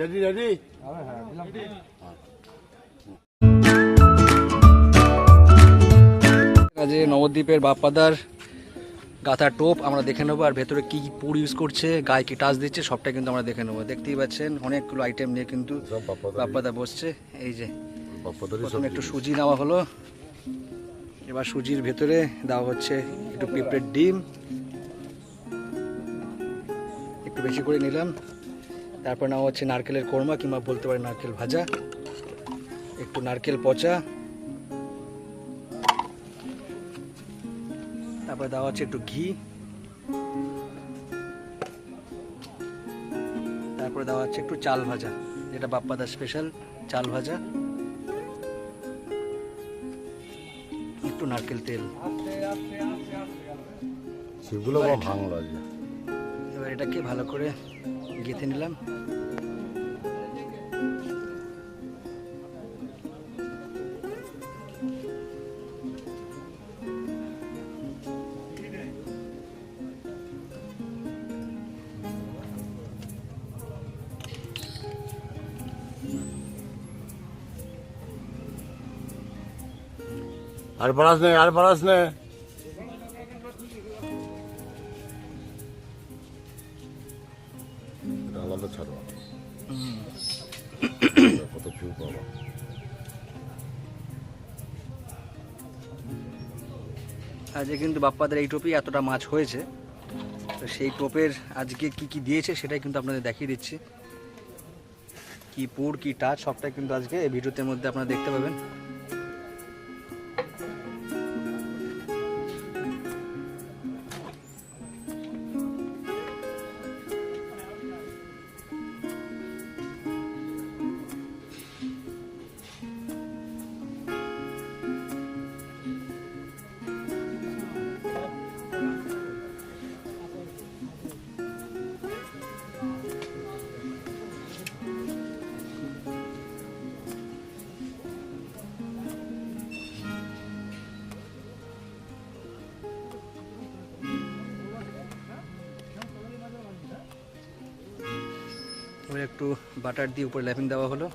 Ready ready? কাজে নবদ্বীপের বাপ্পাদার গাথা টোপ আমরা দেখে নেব আর ভেতরে কি কি পুর ইউজ করছে গায়ে কি টাচ দিচ্ছে সবটা কিন্তু আমরা দেখে নেব। দেখতেই পাচ্ছেন অনেকগুলো আইটেম নিয়ে কিন্তু। বাপ্পাদা বসছে। এই যে প্রথমে একটু সুজি নেওয়া হলো। এবার সুজির ভেতরে দেওয়া হচ্ছে একটু পিঁপড়ের ডিম। একটু বেশি করে নিলাম। তারপর নেওয়া হচ্ছে নারকেলের কোরমা কিংবা বলতে পারি নারকেল ভাজা। একটু নারকেল পচা। তারপর দেওয়া হচ্ছে একটু ঘি। তারপরে দেওয়া হচ্ছে একটু চাল ভাজা যেটা বাপ্পাদার স্পেশাল চাল ভাজা। একটু নারকেল তেল। ভাঙলো এবার এটাকে ভালো করে গেঁথে নিলাম আর বাড়াস নে আর বাড়াস নে আজকে কিন্তু বাপ্পাদের এই টোপেই এতটা মাছ হয়েছে। তো সেই টোপের আজকে কি কি দিয়েছে সেটাই কিন্তু আপনাদের দেখিয়ে দিচ্ছি। কি পুর, কি টাচ, সবটাই কিন্তু আজকে এই ভিডিওতে মধ্যে আপনারা দেখতে পাবেন। এবার একটু বাটার দিয়ে উপরে ল্যাপিং দেওয়া হলো।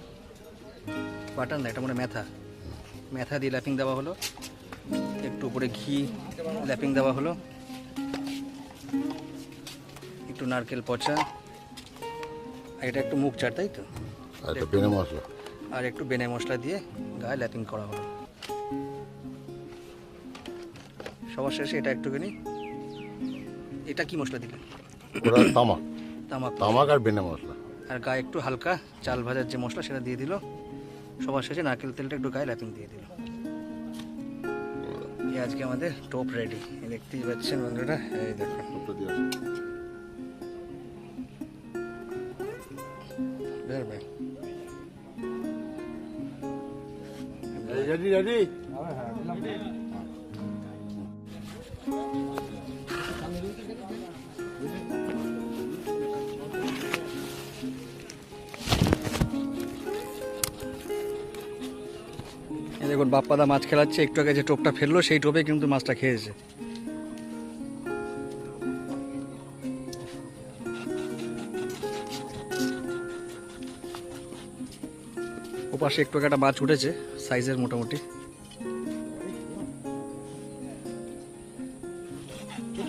বাটার না এটা মানে মেথা। মেথা দিয়ে ল্যাপিং দেওয়া হলো। একটু উপরে ঘি ল্যাপিং দেওয়া হলো। একটু নারকেল পচা। আর এটা একটু মুখ চার তাই তো? আর একটা বেনে মশলা। দিয়ে গায়ে ল্যাপিং করা হলো। সবার শেষে এটা একটুখানি। এটা কি মশলা দিলেন? তামাক। তামাক। তামাক আর বেনে মশলা। আর গায়ে একটু হালকা চাল ভাজার যে মশলা সেটা দিয়ে দিল। সবার শেষে নারকেল তেলটা একটু গায়ে ল্যাপিং দিয়ে দিল। এই আজকে আমাদের টোপ রেডি। দেখতেই পাচ্ছেন বন্ধুরা এই রেডি রেডি? দেখুন, বাপ্পাদা মাছ খেলাচ্ছে, একটু আগে যে টোপটা ফেলল, সেই টোপে কিন্তু মাছটা খেয়েছে। ওপাশে একটু একটা মাছ উঠেছে, সাইজের মোটামুটি। কি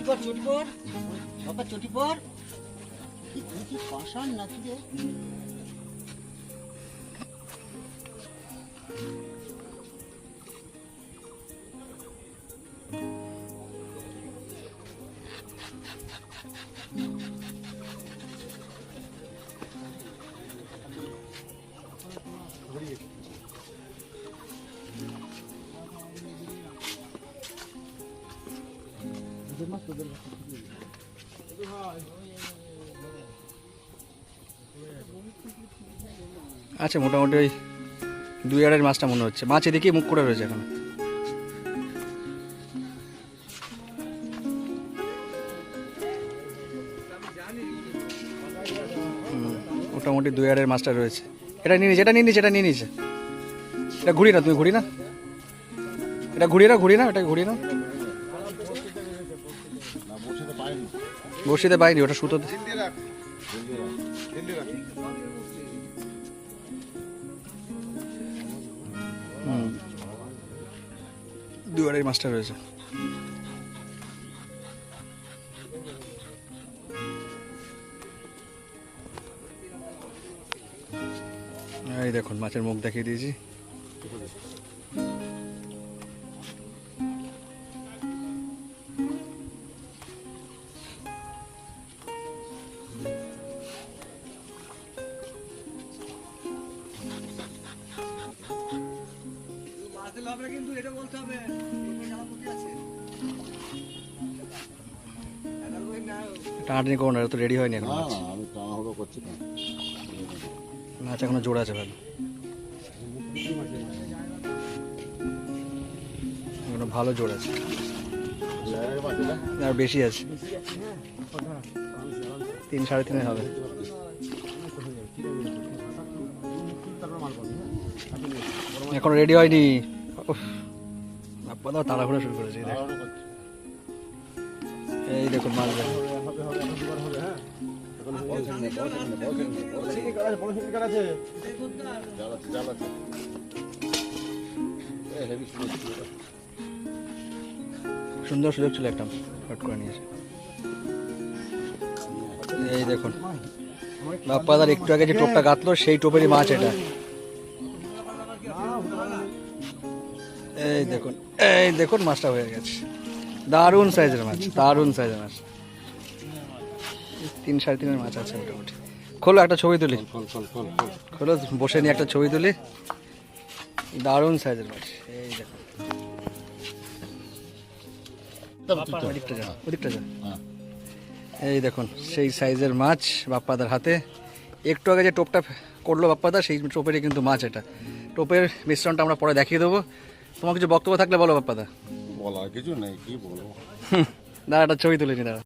আচ্ছা মোটামুটি ওই দুই আড়াই মাছটা মনে হচ্ছে। মাছ এদিকে মুখ করে রয়েছে এখন। মোটামুটি দুই আড়াই মাছটা রয়েছে। এটা নিয়ে নিয়েছে এটা নিয়ে নিয়েছে এটা নিয়ে নিয়েছে এটা ঘুরি না তুমি ঘুরি না এটা ঘুরিয়ে না ঘুরি না এটা ঘুরিয়ে না বসিতে পাইনি ওটা সুতো দুয়ারের মাছটা রয়েছে এই দেখুন মাছের মুখ দেখিয়ে দিয়েছি। টানাটানি করো না এটা তো রেডি হয়নি এখন না মাছ। না আমি করছি না। মাছ এখনও জোড়া আছে ভালো ভালো জোড়া আছে? আর বেশি আছে। তিন, সাড়ে তিনে হবে। এখন রেডি হয়নি। বাপ্পা শুরু করেছে, এই। তাড়াহুড়ো দেখুন মাছ দেখো সুন্দর সুযোগ ছিল একটা শট করে নিয়েছে। এই দেখুন, বাপ্পাদার একটু আগে যে টোপটা গাতলো সেই টোপেরই মাছ এটা। এই দেখুন এই দেখুন মাছটা হয়ে গেছে। দারুণ সাইজের মাছ, দারুণ সাইজের মাছ। তিন সাড়ে তিনের মাছ আছে মোটামুটি। খোলো একটা ছবি তুলি। খোল, বসে নিয়ে একটা ছবি তুলি। দারুণ সাইজের মাছ। এই হ্যাঁ। এই দেখুন সেই সাইজের মাছ বাপ্পাদার হাতে। একটু আগে যে টোপটা করল বাপ্পাদা সেই টোপেরই কিন্তু মাছ এটা। টোপের মিশ্রণটা আমরা পরে দেখিয়ে দেবো। তোমার কিছু বক্তব্য থাকলে বলো বাপ্পাদা। বলার কিছু নেই কি বলব? দাঁড়া একটা ছবি তুলে নি দাঁড়া।